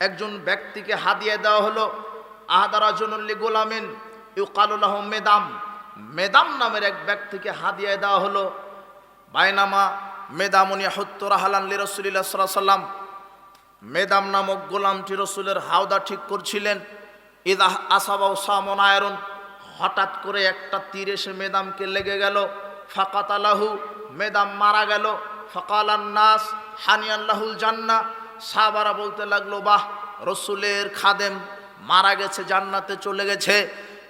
একজন ব্যক্তিকে হাদিয়ে দেওয়া হলো আহাদারা জনুল্লি গোলামিন ইউকালুল্লাহ মেদাম। মেদাম নামের এক ব্যক্তিকে হাদিয়ে দেওয়া হলো, বাইনামা মেদামুনি হত্তর হালানলি রসুলিল্লাহ সাল্লাহ সাল্লাম মেদাম নামক গোলামটি রসুলের হাওদা ঠিক করছিলেন। ইদাহ আসাবাউ সামনায়রন হঠাৎ করে একটা তীর এসে মেদামকে লেগে গেল। ফাকাত আলাহু মেদাম মারা গেল। ফকালান নাস হানিয়াল্লাহুল জান্না সাহাবারা বলতে লাগল, বাহ, রসুলের খাদেম মারা গেছে, জান্নাতে চলে গেছে।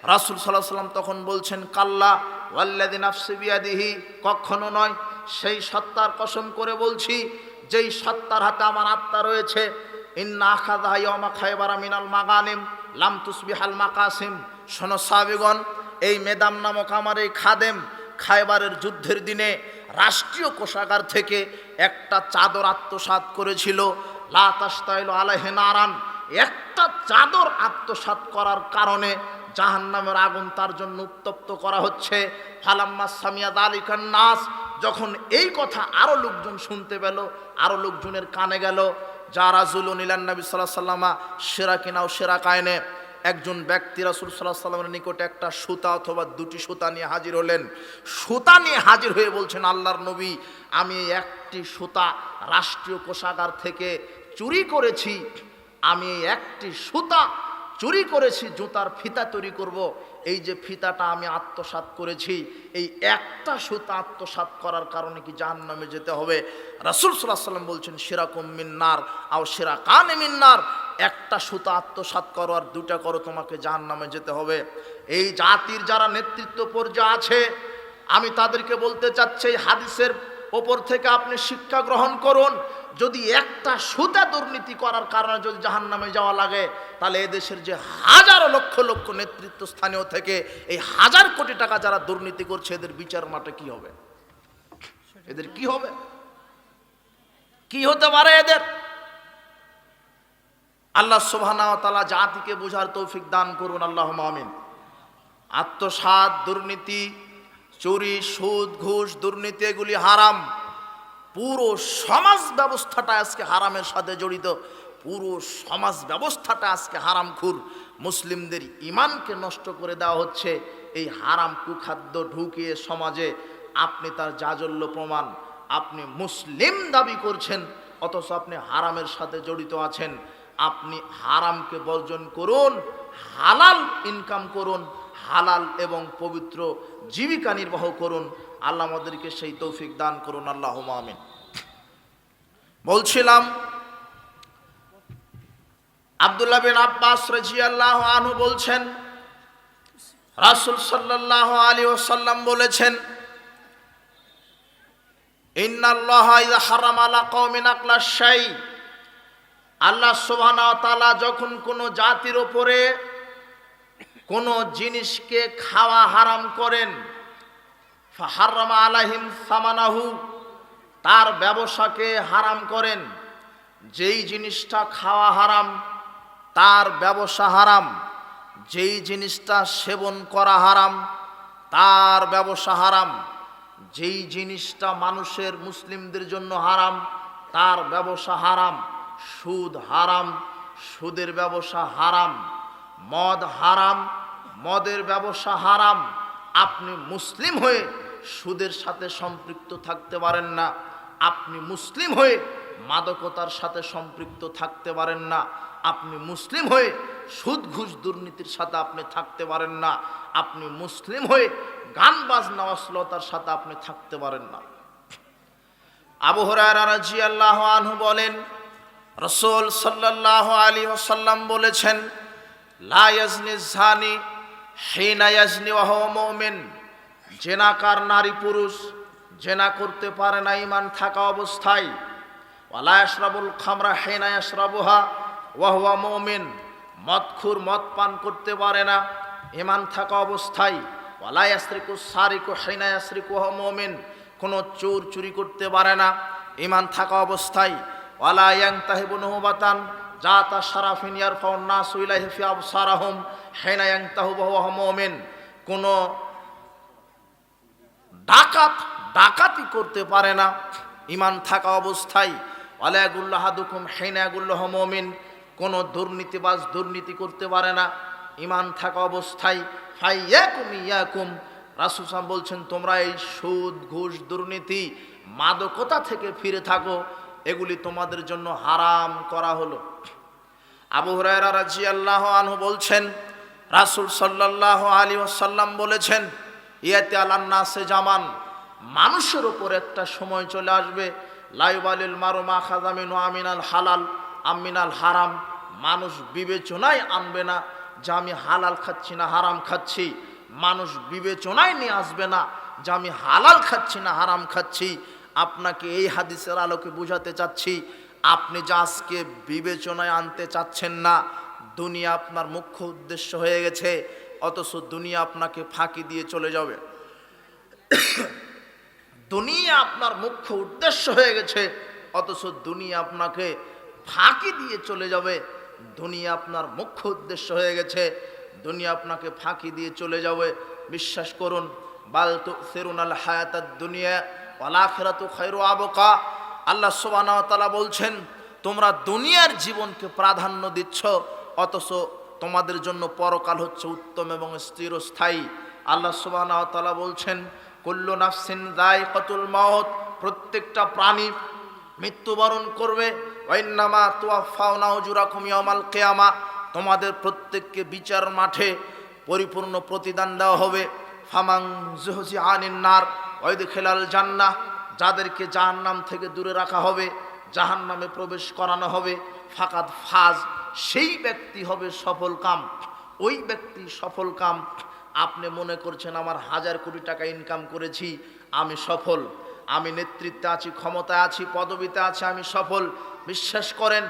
রাসুল সাল্লাহ সাল্লাম তখন বলছেন, কাল্লা ওয়াল্লাদিন আফসিবিয়াদিহি কখনো নয়। সেই সত্তার কসম করে বলছি, যেই সত্তার হাতে আমার আত্মা রয়েছে, ইন্না আখাদা ইয়মা খায়বারা মিনাল মাগানিম, লাম তুসবিহাল মাকাসিম। শোনো সাবিগণ এই মেদাম নামক আমার এই খাদেম খায়বারের যুদ্ধের দিনে রাষ্ট্রীয় কোষাগার থেকে একটা চাদর আত্মসাৎ করেছিল। নারান। একটা চাদর আত্মসাত করার কারণে জাহান্নামের আগুন তার জন্য উত্তপ্ত করা হচ্ছে। ফালাম্মা সামিয়াদ আলিকান নাস। যখন এই কথা আরও লোকজন শুনতে পেল, আরও লোকজনের কানে গেল, যারা জুলুন ইলান্নবী সাল্লাহ সাল্লামা সেরা কিনাও সেরা কায়নে। একজন ব্যক্তি রাসুল সাল্লাহ সাল্লামের নিকটে একটা সুতা অথবা দুটি সুতা নিয়ে হাজির হলেন। সুতা নিয়ে হাজির হয়ে বলছেন, আল্লাহর নবী, আমি একটি সুতা রাষ্ট্রীয় কোষাগার থেকে চুরি করেছি। আমি একটি সুতা চুরি করেছি, জুতার ফিতা তৈরি করব। এই যে ফিতাটা আমি আত্মসাৎ করেছি, এই একটা সুতা আত্মসাৎ করার কারণে কি জাহান নামে যেতে হবে? রাসুল সাল্লাহ সাল্লাম বলছেন, সেরাকুম মিন্নার আও সেরা কান মিন্নার একটা সুতা আত্মসাৎ করো আর দুটা করো, তোমাকে জাহান নামে যেতে হবে। এই জাতির যারা নেতৃত্ব পর্যায়ে আছে, আমি তাদেরকে বলতে চাচ্ছি, এই হাদিসের ওপর থেকে আপনি শিক্ষা গ্রহণ করুন। যদি একটা সুতা দুর্নীতি করার কারণে যদি জাহান নামে যাওয়া লাগে, তাহলে এদেশের যে হাজারো লক্ষ লক্ষ নেতৃত্ব স্থানীয় থেকে, এই হাজার কোটি টাকা যারা দুর্নীতি করছে, এদের বিচার মাঠে কি হবে? এদের কি হবে? কি হতে পারে এদের? আল্লাহ সুবহানাহু ওয়া তাআলা জাতিকে বোঝার তৌফিক দান করুন আল্লাহ আমিন। আত্মসাৎ, দুর্নীতি, চুরি, সুদ, ঘুষ, দুর্নীতি, এগুলি হারাম। পুরো সমাজ ব্যবস্থাটা আজকে হারামের সাথে জড়িত। পুরো সমাজ ব্যবস্থাটা আজকে হারাম খুর মুসলিমদের ইমানকে নষ্ট করে দেওয়া হচ্ছে। এই হারাম কুখাদ্য ঢুকিয়ে সমাজে আপনি তার জাজল্য প্রমাণ, আপনি মুসলিম দাবি করছেন, অথচ আপনি হারামের সাথে জড়িত আছেন। আপনি হারামকে বর্জন করুন, হালাল ইনকাম করুন, হালাল এবং পবিত্র জীবিকা নির্বাহ করুন। আল্লাহ আমাদেরকে সেই তৌফিক দান করুন আল্লাহ আমিন। বলছিলাম, আব্দুল্লাহ বিন আব্বাস রাজি আল্লাহ আনহু বলছেন, রাসূল সাল্লাল্লাহু আলাইহি ওয়াসাল্লাম বলেছেন, ইন্নাল্লাহ হারাম আলা কওমিন আকলা শাই। আল্লাহ সুবহানাহু ওয়া তাআলা যখন কোনো জাতির ওপরে কোনো জিনিসকে খাওয়া হারাম করেন হারামা আলাহিম সামানাহু, তার ব্যবসাকে হারাম করেন, যেই জিনিসটা খাওয়া হারাম, তার ব্যবসা হারাম, যেই জিনিসটা সেবন করা হারাম, তার ব্যবসা হারাম, যেই জিনিসটা মানুষের মুসলিমদের জন্য হারাম, তার ব্যবসা হারাম। সুদ হারাম, সুদের ব্যবসা হারাম, মদ হারাম, মদের ব্যবসা হারাম। আপনি মুসলিম হয়ে সুদের সাথে সম্পৃক্ত থাকতে পারেন না। আপনি মুসলিম হয়ে মাদকতার সাথে সম্পৃক্ত থাকতে পারেন না। আপনি মুসলিম হয়ে সুদ ঘুষ দুর্নীতির সাথে আপনি থাকতে পারেন না। আপনি মুসলিম হয়ে গান বাজনা অশ্লীলতার সাথে আপনি থাকতে পারেন না। আবু হরাজি আল্লাহ আনহু বলেন রসুল সাল্লাহ আলী ওসাল্লাম বলেছেন, লা ইয়াজনি জানি হিনা ইয়াজনি ওয়া জেনাকার নারী পুরুষ জেনা করতে পারে না ইমান থাকা অবস্থায়। ওয়ালা ইয়াশরাবুল খামরা হিনা ইয়াশরাবুহা ওয়া হুয়া মুমিন। মদখুর মদ পান করতে পারে না ইমান থাকা অবস্থায়। ওয়ালা ইয়াসরিকু সারিকু হিনা ইয়াসরিকু ওয়া হুয়া কোনো চোর চুরি করতে পারে না ইমান থাকা অবস্থায়। ওয়ালা ইয়াংতাহিবু নুহবাতান জাতা সারাফিন ইয়ারফাউন নাসু ইলাইহি ফি আবসারাহুম, হিনা ইয়াংতাহু ওয়া হুয়া মুমিন। কোনো ডাকাত ডাকাতি করতে পারে না ইমান থাকা অবস্থায়। ওয়ালাগুল্লাহাদুকুম হেনাগুল্লাহ মমিন। কোনো দুর্নীতিবাজ দুর্নীতি করতে পারে না ইমান থাকা অবস্থায়। ফাইয়াকুম ইয়াকুম, রাসূল সাল্লাল্লাহু বলছেন, তোমরা এই সুদ, ঘুষ, দুর্নীতি মাদকতা থেকে ফিরে থাকো। এগুলি তোমাদের জন্য হারাম করা হলো। আবু হুরায়রা রাদিয়াল্লাহু আনহু বলছেন, রাসূল সাল্লাল্লাহু আলী ওয়াসাল্লাম বলেছেন, ইয়াতি আলান নাসে জামান, মানুষের উপর একটা সময় চলে আসবে লাইবালিল মারু মা খাজামিন আমিনাল হালাল আমিনাল হারাম। মানুষ বিবেচনায় আনবে না যে আমি হালাল খাচ্ছি না হারাম খাচ্ছি। মানুষ বিবেচনায় নিয়ে আসবে না যে আমি হালাল খাচ্ছি না হারাম খাচ্ছি। আপনাকে এই হাদিসের আলোকে বুঝাতে চাচ্ছি, আপনি যা আজকে বিবেচনায় আনতে চাচ্ছেন না, দুনিয়া আপনার মুখ্য উদ্দেশ্য হয়ে গেছে, অথচ দুনিয়া আপনাকে ফাঁকি দিয়ে চলে যাবে। দুনিয়া আপনার মুখ্য উদ্দেশ্য হয়ে গেছে, অথচ দুনিয়া আপনাকে ফাঁকি দিয়ে চলে যাবে। দুনিয়া আপনার মুখ্য উদ্দেশ্য হয়ে গেছে, দুনিয়া আপনাকে ফাঁকি দিয়ে চলে যাবে। বিশ্বাস করুন, বাল তো সেরুন আল হায়াতার দুনিয়া আবকা। আল্লাহ ওয়া বলছেন, তোমরা দুনিয়ার জীবনকে প্রাধান্য দিচ্ছ, অথচ তোমাদের জন্য পরকাল হচ্ছে উত্তম এবং স্থিরস্থায়ী। আল্লাহ তাআলা বলছেন, কুল্লু নাফসিন যায়কাতুল মাউত, প্রত্যেকটা প্রাণী মৃত্যুবরণ করবে। ওয়াইন্নামা তুয়াফাউনা উজুরাকুম ইয়াউমাল কিয়ামা। তোমাদের প্রত্যেককে বিচার মাঠে পরিপূর্ণ প্রতিদান দেওয়া হবে। ফামাং জুহজি আনিন নার। ওয়াইদ খেলাল জান্নাহ, যাদেরকে জাহান্নাম থেকে দূরে রাখা হবে, জাহান্নামে প্রবেশ করানো হবে, ফাকাদ ফাজ, সেই ব্যক্তি হবে সফল কাম। ওই ব্যক্তি সফল কাম। আপনি মনে করছেন আমার হাজার কোটি টাকা ইনকাম করেছি, আমি সফল। আমি নেতৃত্বে আছি, ক্ষমতায় আছি, পদবিতে আছি, আমি সফল। বিশ্বাস করেন,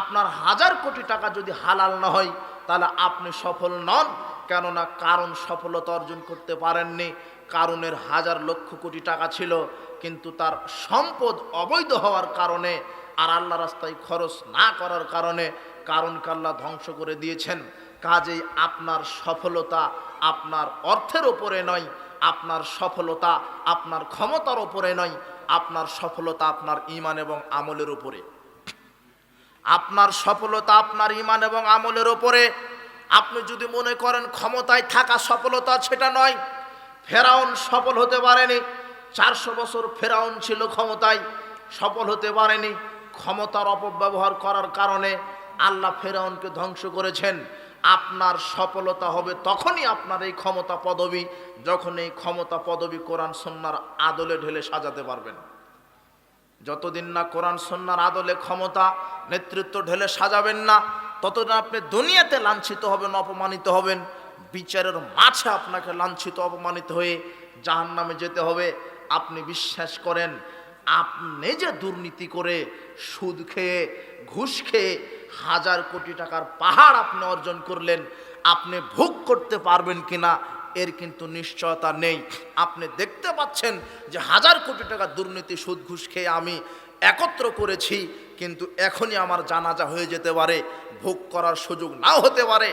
আপনার হাজার কোটি টাকা যদি হালাল না হয়, তাহলে আপনি সফল নন, কেননা কারণ সফলতা অর্জন করতে পারেননি। কারণের হাজার লক্ষ কোটি টাকা ছিল, কিন্তু তার সম্পদ অবৈধ হওয়ার কারণে আর আল্লাহ রাস্তায় খরচ না করার কারণে কারণ কাল্লা ধ্বংস করে দিয়েছেন। কাজেই আপনার সফলতা আপনার অর্থের ওপরে নয়, আপনার সফলতা আপনার ক্ষমতার ওপরে নয়, আপনার সফলতা আপনার ইমান এবং আমলের উপরে। আপনার সফলতা আপনার ইমান এবং আমলের ওপরে আপনি যদি মনে করেন ক্ষমতায় থাকা সফলতা সেটা নয় ফেরাউন সফল হতে পারেনি। চারশো বছর ফেরাউন ছিল ক্ষমতায়, সফল হতে পারেনি। ক্ষমতার অপব্যবহার করার কারণে আল্লাহ ফেরাউনকে ধ্বংস করেছেন। আপনার সফলতা হবে তখনই আপনার এই ক্ষমতা পদবী, যখন এই ক্ষমতা পদবী কোরআন সন্ন্যার আদলে ঢেলে সাজাতে পারবেন। যতদিন না কোরআন সন্ন্যার আদলে ক্ষমতা, নেতৃত্ব ঢেলে সাজাবেন না, ততদিন আপনি দুনিয়াতে লাঞ্ছিত হবেন, অপমানিত হবেন। বিচারের মাঝে আপনাকে লাঞ্ছিত, অপমানিত হয়ে জাহান নামে যেতে হবে। আপনি বিশ্বাস করেন, আপনি যে দুর্নীতি করে সুদ খেয়ে, ঘুষ খেয়ে হাজার কোটি টাকার পাহাড় আপনি অর্জন করলেন, আপনি ভোগ করতে পারবেন কিনা এর কিন্তু নিশ্চয়তা নেই। আপনি দেখতে পাচ্ছেন যে হাজার কোটি টাকা দুর্নীতি, সুদ, ঘুষ খেয়ে আমি একত্র করেছি, কিন্তু এখনই আমার জানাজা হয়ে যেতে পারে, ভোগ করার সুযোগ নাও হতে পারে।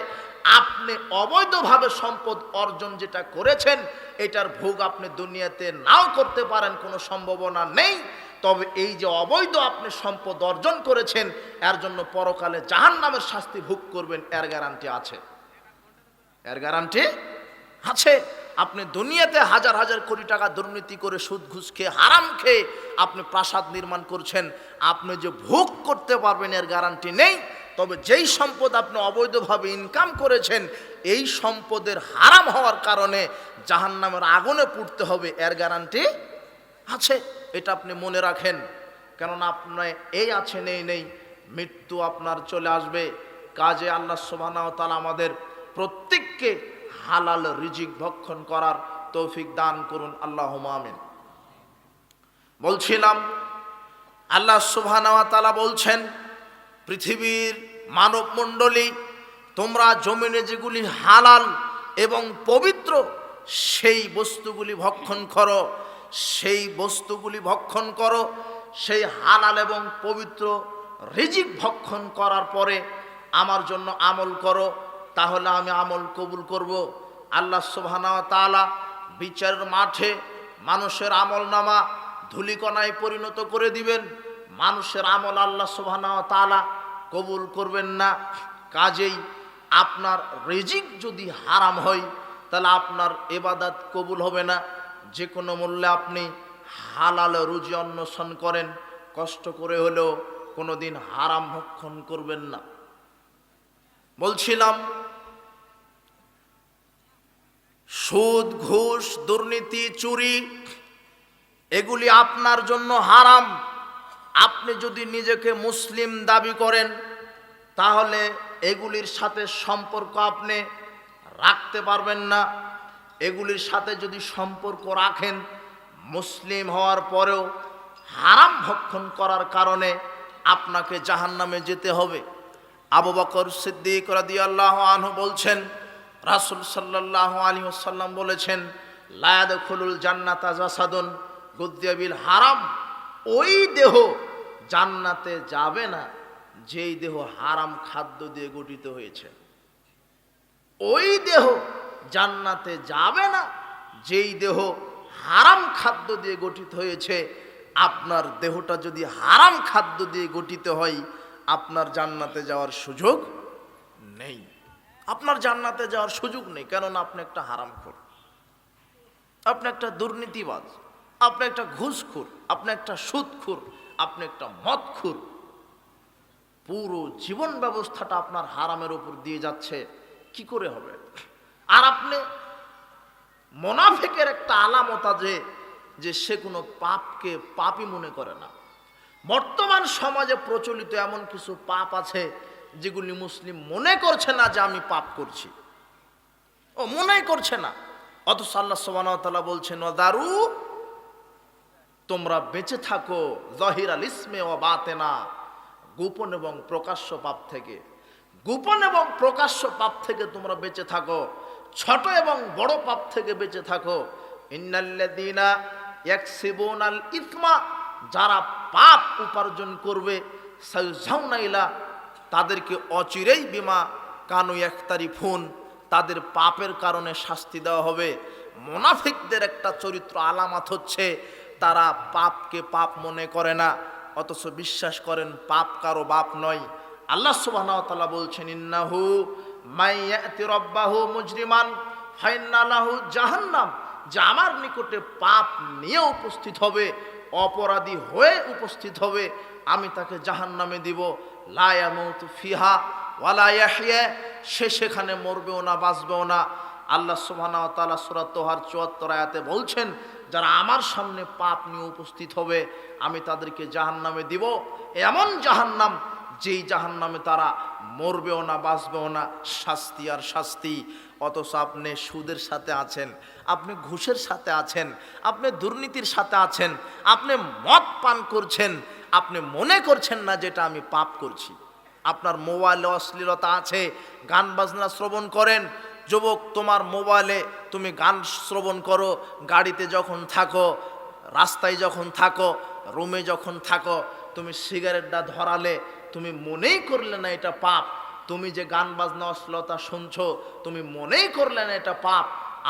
আপনি অবৈধভাবে সম্পদ অর্জন যেটা করেছেন, এটার ভোগ আপনি দুনিয়াতে নাও করতে পারেন, কোনো সম্ভাবনা নেই। তবে এই যে অবৈধ আপনি সম্পদ অর্জন করেছেন, এর জন্য পরকালে জাহান নামের শাস্তি ভোগ করবেন, এর গ্যারান্টি আছে। এর গ্যারান্টি আছে। আপনি দুনিয়াতে হাজার হাজার কোটি টাকা দুর্নীতি করে সুদ ঘুষ খেয়ে, হারাম খেয়ে আপনি প্রাসাদ নির্মাণ করছেন, আপনি যে ভোগ করতে পারবেন, এর গ্যারান্টি নেই। তবে যেই সম্পদ আপনি অবৈধভাবে ইনকাম করেছেন, এই সম্পদের হারাম হওয়ার কারণে জাহান্নামের আগুনে পুড়তে হবে, এর গ্যারান্টি আছে, এটা আপনি মনে রাখেন। কেননা আপনার এই আছে নেই নেই, মৃত্যু আপনার চলে আসবে। কাজে আল্লাহ সোবানাও তালা আমাদের প্রত্যেককে হালাল রিজিক ভক্ষণ করার তৌফিক দান করুন আল্লাহ আমিন। বলছিলাম, আল্লাহ তালা বলছেন পৃথিবীর মানব মণ্ডলী তোমরা জমিনে যেগুলি হালাল এবং পবিত্র, সেই বস্তুগুলি ভক্ষণ করো। সেই বস্তুগুলি ভক্ষণ করো। সেই হালাল এবং পবিত্র রিজিক ভক্ষণ করার পরে আমার জন্য আমল করো। তাহলে আমি আমল কবুল করব। আল্লাহ সুবহানা তাআলা বিচারের মাঠে মানুষের আমল নামা ধুলিকণায় পরিণত করে দিবেন। মানুষের আমল আল্লাহ সুবহানা তালা কবুল করবেন না। কাজেই আপনার রেজিক যদি হারাম হয়, তাহলে আপনার এবাদাত কবুল হবে না। যে কোনো মূল্যে আপনি হালাল রুজি অন্বেষণ করেন, কষ্ট করে হলেও কোনো দিন হারাম ভক্ষণ করবেন না। বলছিলাম, সুদ, ঘুষ, দুর্নীতি, চুরি, এগুলি আপনার জন্য হারাম। আপনি যদি নিজেকে মুসলিম দাবি করেন, তাহলে এগুলির সাথে সম্পর্ক আপনি রাখতে পারবেন না। এগুলির সাথে যদি সম্পর্ক রাখেন, মুসলিম হওয়ার পরেও হারাম ভক্ষণ করার কারণে আপনাকে জাহান্নামে যেতে হবে। আবু বকর সিদ্দিক রাদিয়াল্লাহু আনহু বলছেন, রাসূল সাল্লাল্লাহু আলী ওয়াসাল্লাম বলেছেন লায়াদ খুলুল জান্নাতা জাসাদুন গুদ্দিয়াবিল হারাম। ওই দেহ জান্নাতে যাবে না, যেই দেহ হারাম খাদ্য দিয়ে গঠিত হয়েছে। ওই দেহ জান্নাতে যাবে না, যেই দেহ হারাম খাদ্য দিয়ে গঠিত হয়েছে। আপনার দেহটা যদি হারাম খাদ্য দিয়ে গঠিত হয়, আপনার জান্নাতে যাওয়ার সুযোগ নেই। আপনার জান্নাতে যাওয়ার সুযোগ নেই, কেননা আপনি একটা হারাম হারামখোর। আপনি একটা দুর্নীতিবাজ, আপনি একটা ঘুষখোর, আপনি একটা সুদখোর আপনি একটা মদখোর। পুরো জীবন ব্যবস্থাটা আপনার হারামের উপর দিয়ে যাচ্ছে। কি করে হবে? আর আপনি মোনাফেকের একটা আলামতা যে যে সে কোনো পাপকে পাপই মনে করে না। বর্তমান সমাজে প্রচলিত এমন কিছু পাপ আছে যেগুলি মুসলিম মনে করছে না যে আমি পাপ করছি। ও মনে করছে না। অথচ আল্লাহ সোবানতাল্লাহ বলছেন দারু তোমরা বেঁচে থাকো জহির আল ইসমে ও বাতেনা। গোপন এবং প্রকাশ্য পাপ থেকে। গোপন এবং প্রকাশ্য পাপ থেকে তোমরা বেঁচে থাকো। ছোট এবং বড় পাপ থেকে বেঁচে থাকো। ইন্নাল্লাদিনা ইয়াকসিবুন আল ইসমা, যারা পাপ উপার্জন করবে সাইজাউনাইলা তাদেরকে অচিরেই বিমা কানু একতারি ফোন তাদের পাপের কারণে শাস্তি দেওয়া হবে। মোনাফিকদের একটা চরিত্র আলামত হচ্ছে তারা পাপকে পাপ মনে করে না, অথচ বিশ্বাস করেন পাপ কারও বাপ নয়। আল্লাহ তাআলা বলছেন, ইন্নাহু মাইয়াতি রব্বাহু মুজরিমান ফাইন্নালাহু জাহান্নাম। যে আমার নিকটে পাপ নিয়ে উপস্থিত হবে, অপরাধী হয়ে উপস্থিত হবে, আমি তাকে জাহান্নামে দিব। লা ইয়ামুতু ফিহা ওয়ালা ইয়াহইয়া, সে সেখানে মরবেও না, বাঁচবেও না। আল্লাহ সুবহানাহু ওয়া তাআলা সূরা তোহার 74 আয়াতে বলছেন, যারা আমার সামনে পাপ নিয়ে উপস্থিত হবে, আমি তাদেরকে জাহান্নামে দিব। এমন জাহান্নাম যেই জাহান্নামে তারা মরবেও না, বাঁচবেও না, শাস্তি আর শাস্তি। অথচ আপনি সুদের সাথে আছেন, আপনি ঘুষের সাথে আছেন, আপনি দুর্নীতির সাথে আছেন, আপনি মদ পান করছেন, আপনি মনে করছেন না যেটা আমি পাপ করছি। আপনার মোবাইলে অশ্লীলতা আছে, গান বাজনা শ্রবণ করেন যুবক, তোমার মোবাইলে তুমি গান শ্রবণ করো, গাড়িতে যখন থাকো, রাস্তায় যখন থাকো, রুমে যখন থাকো, তুমি সিগারেটটা ধরালে, তুমি মনেই করলে না এটা পাপ। তুমি যে গান বাজনা অশ্লীলতা শুনছো, তুমি মনেই করলে না এটা পাপ।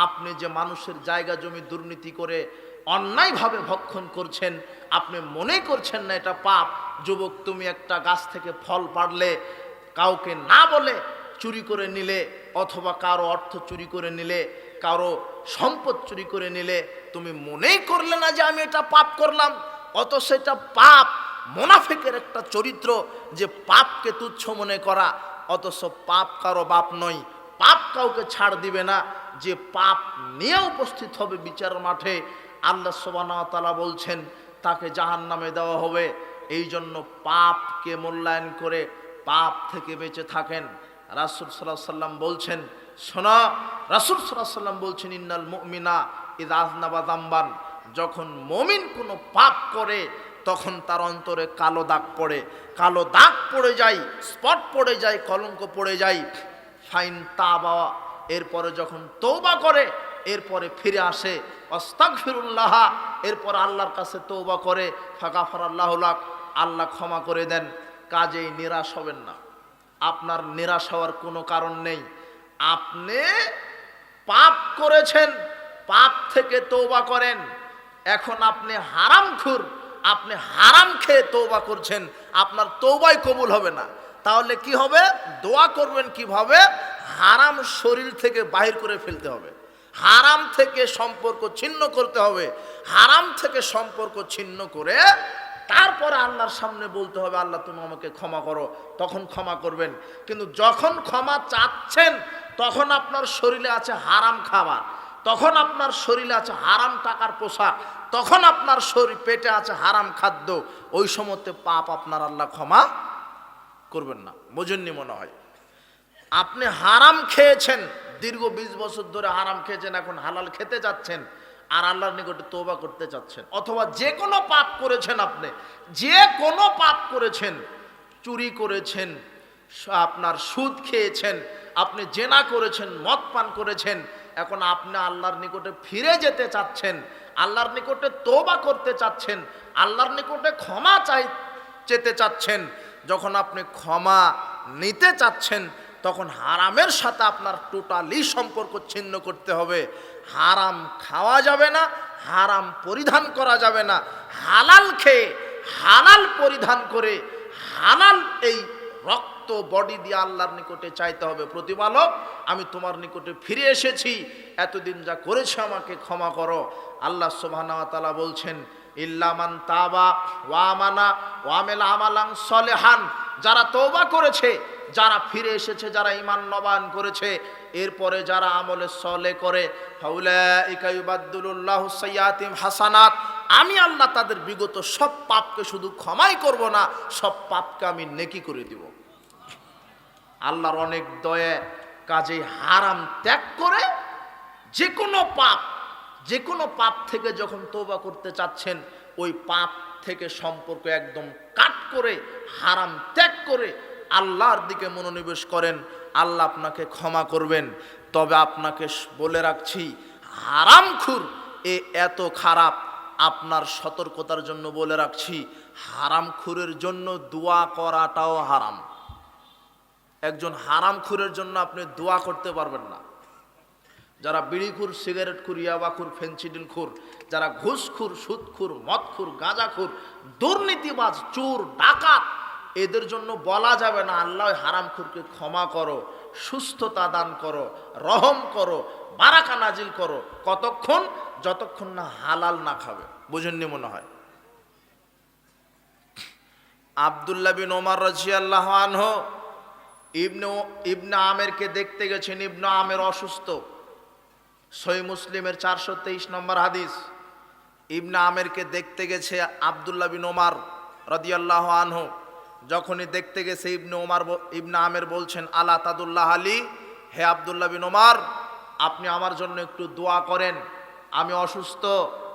আপনি যে মানুষের জায়গা জমি দুর্নীতি করে অন্যায়ভাবে ভক্ষণ করছেন, আপনি মনে করছেন না এটা পাপ। যুবক, তুমি একটা গাছ থেকে ফল পাড়লে, কাউকে না বলে চুরি করে নিলে অথবা কারও অর্থ চুরি করে নিলে, কারও সম্পদ চুরি করে নিলে, তুমি মনেই করলে না যে আমি এটা পাপ করলাম। অত সেটা পাপ, মোনাফেকের একটা চরিত্র যে পাপকে তুচ্ছ মনে করা। অথচ পাপ কারও বাপ নয়, পাপ কাউকে ছাড় দিবে না। যে পাপ নিয়ে উপস্থিত হবে বিচার মাঠে, আল্লাহ সোবানা বলছেন, তাকে জাহান নামে দেওয়া হবে। এই জন্য পাপকে মূল্যায়ন করে পাপ থেকে বেঁচে থাকেন। রাসুল সাল্লাহ সাল্লাম বলছেন, শোনা, রাসুল সাল্লাহ সাল্লাম বলছেন, ইন্নাল মুমিনা ইদ আজনাবাদাম্বান যখন মমিন কোনো পাপ করে, তখন তার অন্তরে কালো দাগ পড়ে। কালো দাগ পড়ে যায়, স্পট পড়ে যায়, কলঙ্ক পড়ে যায়। ফাইন তা বাবা এরপরে যখন তৌবা করে, এরপরে ফিরে আসে। অস্তাক ফিরুল্লাহ এরপর আল্লাহর কাছে তৌবা করে। ফাঁকাফার আল্লাহ আল্লাহ ক্ষমা করে দেন। কাজেই নিরাশ হবেন না। আপনার নিরাশ হওয়ার কোনো কারণ নেই। আপনি পাপ করেছেন, পাপ থেকে তৌবা করেন। এখন আপনি হারাম খুর আপনি হারাম খেয়ে তৌবা করছেন। আপনার তৌবাই কবুল হবে না। তাহলে কি হবে? দোয়া করবেন কীভাবে? হারাম শরীর থেকে বাহির করে ফেলতে হবে। হারাম থেকে সম্পর্ক ছিন্ন করতে হবে। হারাম থেকে সম্পর্ক ছিন্ন করে তারপরে আল্লাহর সামনে বলতে হবে, আল্লাহ, তুমি আমাকে ক্ষমা করো। তখন ক্ষমা করবেন। কিন্তু যখন ক্ষমা চাচ্ছেন, তখন আপনার শরীরে আছে হারাম খাবার, তখন আপনার শরীরে আছে হারাম টাকার পোশাক, তখন আপনার শরীর, পেটে আছে হারাম খাদ্য, ওই সময়তে পাপ আপনার আল্লাহ ক্ষমা করবেন না। বোঝেননি মনে হয়? আপনি হারাম খেয়েছেন, দীর্ঘ বিশ বছর ধরে হারাম খেয়েছেন, এখন হালাল খেতে যাচ্ছেন আর আল্লাহর নিকটে তোবা করতে চাচ্ছেন। অথবা যে কোনো পাপ করেছেন আপনি, যে কোনো পাপ করেছেন, চুরি করেছেন আপনার সুদ খেয়েছেন, আপনি জেনা করেছেন, মদ পান করেছেন, এখন আপনি আল্লাহর নিকটে ফিরে যেতে চাচ্ছেন, আল্লাহর নিকটে তোবা করতে চাচ্ছেন, আল্লাহর নিকটে ক্ষমা চাই, চেতে চাচ্ছেন, যখন আপনি ক্ষমা নিতে চাচ্ছেন, তখন হারামের সাথে আপনার টোটালি সম্পর্ক ছিন্ন করতে হবে। হারাম খাওয়া যাবে না, হারাম পরিধান করা যাবে না। হালাল খেয়ে হালাল পরিধান করে হালাল এই রক্ত বডি দিয়ে আল্লাহর নিকটে চাইতে হবে। প্রতিপালক, আমি তোমার নিকটে ফিরে এসেছি। এতদিন যা করেছে আমাকে ক্ষমা করো। আল্লাহ সুবহানাহু ওয়া বলছেন ইল্লামান তাবা ওয়ামানা ওয়ামেল আমালাং সলেহান। যারা তৌবা করেছে যারা ফিরে এসেছে, যারা ইমান নবায়ন করেছে, এরপরে যারা আমলে সলে করে হাসানাত, আমি আল্লাহ তাদের বিগত সব পাপকে শুধু ক্ষমাই করব না, সব পাপকে আমি নেকি করে দিব। আল্লাহর অনেক দয়া, কাজে হারাম ত্যাগ করে যে কোনো পাপ, যে কোনো পাপ থেকে যখন তোবা করতে চাচ্ছেন, ওই পাপ থেকে সম্পর্ক একদম কাট করে, হারাম ত্যাগ করে আল্লাহর দিকে মনোনিবেশ করেন, আল্লাহ আপনাকে ক্ষমা করবেন। তবে আপনাকে বলে রাখছি, হারামখুর, এ এত খারাপ, আপনার সতর্কতার জন্য বলে রাখছি, হারামখুরের জন্য দোয়া করাটাও হারাম। একজন হারামখুরের জন্য আপনি দোয়া করতে পারবেন না। যারা বিড়িখুর সিগারেট খুর ইয়াবাখুর ফেন্সিডিল খুর যারা ঘুষখুর, সুদখুর, মদখুর, গাঁজাখুর, দুর্নীতিবাজ, চোর, ডাকাত এদের জন্য বলা যাবে না, আল্লাহ হারামখুরকে ক্ষমা করো, সুস্থতা দান করো, রহম করো, বারাকা নাজিল করো, কতক্ষণ? যতক্ষণ না হালাল না খাবে। বুঝেননি মনে হয়? আবদুল্লাহ বিন ওমর রাজিয়াল্লাহ আনহ ইবনে ইবনে আমেরকে দেখতে গেছেন, ইবনে আমের অসুস্থ। সই মুসলিমের চারশো তেইশ নম্বর হাদিস। ইবনে আমেরকে দেখতে গেছে আবদুল্লাহ বিন ওমার রদিয়াল্লাহ আনহু। যখনই দেখতে গেছে ইবনে ওমার ইবনে আমের বলছেন, আলা তাদুল্লাহ আলী? হে আবদুল্লাহ বিন ওমার আপনি আমার জন্য একটু দোয়া করেন। আমি অসুস্থ।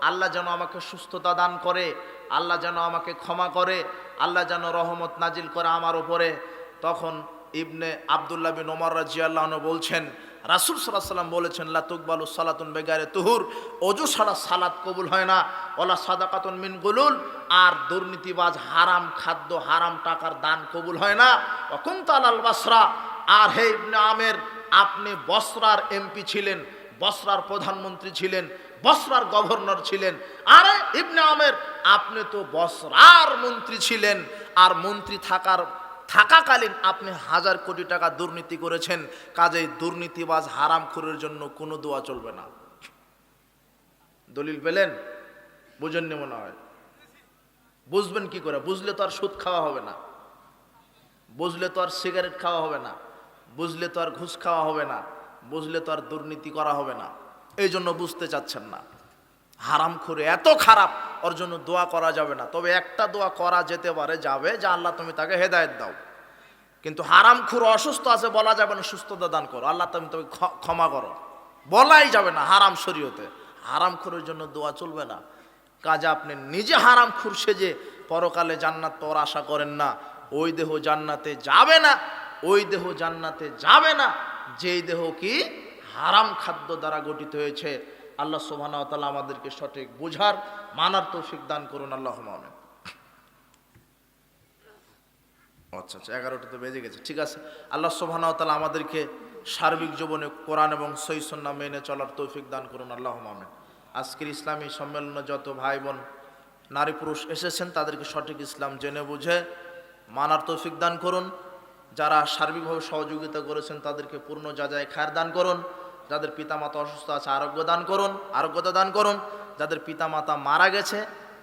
আল্লাহ যেন আমাকে সুস্থতা দান করে। আল্লাহ যেন আমাকে ক্ষমা করে। আল্লাহ যেন রহমত নাজিল করে আমার উপরে। তখন ইবনে আবদুল্লাহ বিন ওমর রাজিয়াল্লাহ বলছেন রাসুল সাল্লাহ সাল্লাম বলেছেন লাতুকবালু সালাতুন বেগারে তুহুর। অজু ছাড়া সালাত কবুল হয় না। ওলা সাদাকাতুন মিন গুলুল। আর দুর্নীতিবাজ হারাম খাদ্য, হারাম টাকার দান কবুল হয় না। অকুন্ত আলাল বাসরা। আর হে ইবনে আমের, আপনি বসরার এমপি ছিলেন, বসরার প্রধানমন্ত্রী ছিলেন, বসরার গভর্নর ছিলেন। আরে ইবনে আমের, আপনি তো বসরার মন্ত্রী ছিলেন। আর মন্ত্রী থাকার থাকাকালীন আপনি হাজার কোটি টাকা দুর্নীতি করেছেন, কাজেই দুর্নীতিবাজ হারামখোরের জন্য কোনো দোয়া চলবে না। দলিল পেলেন? বুঝেননি মনে হয়। বুঝবেন কি করে? বুঝলে তো আর সুদ খাওয়া হবে না। বুঝলে তো আর সিগারেট খাওয়া হবে না। বুঝলে তো আর ঘুষ খাওয়া হবে না। বুঝলে তো আর দুর্নীতি করা হবে না। এই জন্য বুঝতে চাচ্ছেন না। হারাম করে এত খারাপ ওর জন্য দোয়া করা যাবে না। তবে একটা দোয়া করা যেতে পারে, যাবে, যে আল্লাহ তুমি তাকে হেদায়ত দাও। কিন্তু হারাম খুর অসুস্থ আছে বলা যাবে না, সুস্থতা দান করো। আল্লাহ তুমি ক্ষ- ক্ষমা করো। বলাই যাবে না হারাম শরীয়তে। হারাম খুরের জন্য দোয়া চলবে না। কাজে আপনি নিজে হারাম খুর সেজে পরকালে জান্নাত তোর আশা করেন না। ওই দেহ জান্নাতে যাবে না, ওই দেহ জান্নাতে যাবে না। যেই দেহ কি হারাম খাদ্য দ্বারা গঠিত হয়েছে আল্লাহ সোহানা তালা আমাদেরকে সঠিক বোঝার, মানার তৌফিক দান করুন আল্লাহ আমিন। আচ্ছা আচ্ছা এগারোটা তো বেজে গেছে, ঠিক আছে। আল্লাহ সোহানাও তালা আমাদেরকে সার্বিক জীবনে কোরআন এবং সৈসন্না মেনে চলার তৌফিক দান করুন আল্লাহ আমিন। আজকের ইসলামী সম্মেলনে যত ভাই বোন নারী পুরুষ এসেছেন, তাদেরকে সঠিক ইসলাম জেনে বুঝে মানার তৌফিক দান করুন। যারা সার্বিকভাবে সহযোগিতা করেছেন, তাদেরকে পূর্ণ যাজায় খায়ের দান করুন। যাদের পিতামাতা অসুস্থ আছে, আরোগ্য দান করুন আরোগ্যতা দান করুন। যাদের পিতামাতা মারা গেছে,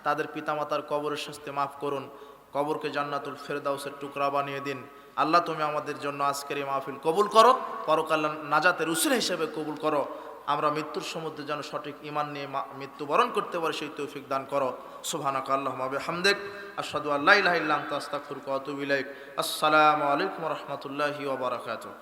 তাদের পিতামাতার কবরের শাস্তি মাফ করুন। কবরকে জান্নাতুল ফেরদাউসের টুকরা বানিয়ে দিন। আল্লাহ, তুমি আমাদের জন্য আজকের এই মাহফিল কবুল করো, পরকাল নাজাতের উসিল হিসেবে কবুল করো। আমরা মৃত্যুর সমুদ্রে যেন সঠিক ইমান নিয়ে মৃত্যুবরণ করতে পারি, সেই তৌফিক দান করো। সুবহানাক আল্লাহুম্মা বিহামদিক। হামদেক আল্লা ইলাহা ইল্লা আনতা, আস্তাগফিরুকা ওয়া আতুবু আসসালামু আলাইকুম রাহমাতুল্লাহি ওয়া বারাকাতুহু।